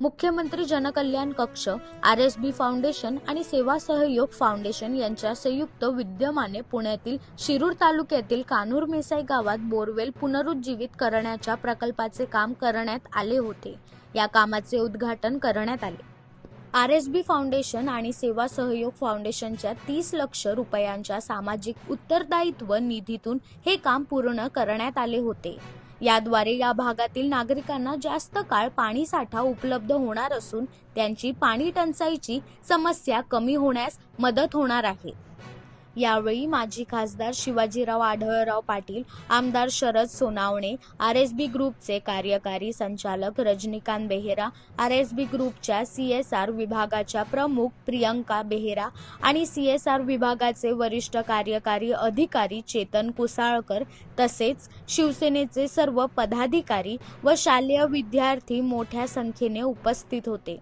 मुख्यमंत्री जनकल्याण कक्ष आर एस बी फाउंडेशन आणि सेवा सहयोग फाउंडेशन यांच्या संयुक्त विद्यमाने पुण्यातील शिरूर तालुक्यातील कानूर मेसाई गावात बोरवेल पुनरुज्जीवित करण्याच्या प्रकल्पाचे काम करण्यात आले होते. या कामाचे उद्घाटन करण्यात आले. आर एस बी फाउंडेशन आणि सेवा सहयोग फाउंडेशनच्या तीस लक्ष रुपयांच्या सामाजिक उत्तरदायित्व निधीतून हे काम पूर्ण करण्यात आले होते. याद्वारे या भागातील नागरिकांना जास्त काळ पाणी साठा उपलब्ध होणार असून त्यांची पाणी टंचाईची समस्या कमी होण्यास मदत होणार आहे. यावेळी माजी खासदार शिवाजीराव आढळराव पाटील आमदार Sharad Sonawane R S B ग्रुपचे कार्यकारी संचालक Rajinikanth Behera R S B ग्रुपच्या सी एस आर विभागाच्या प्रमुख प्रियंका बेहेरा आणि सी एस आर विभागाचे वरिष्ठ कार्यकारी अधिकारी चेतन कुसाळकर तसेच शिवसेनेचे सर्व पदाधिकारी व शालेय विद्यार्थी मोठ्या संख्येने उपस्थित होते.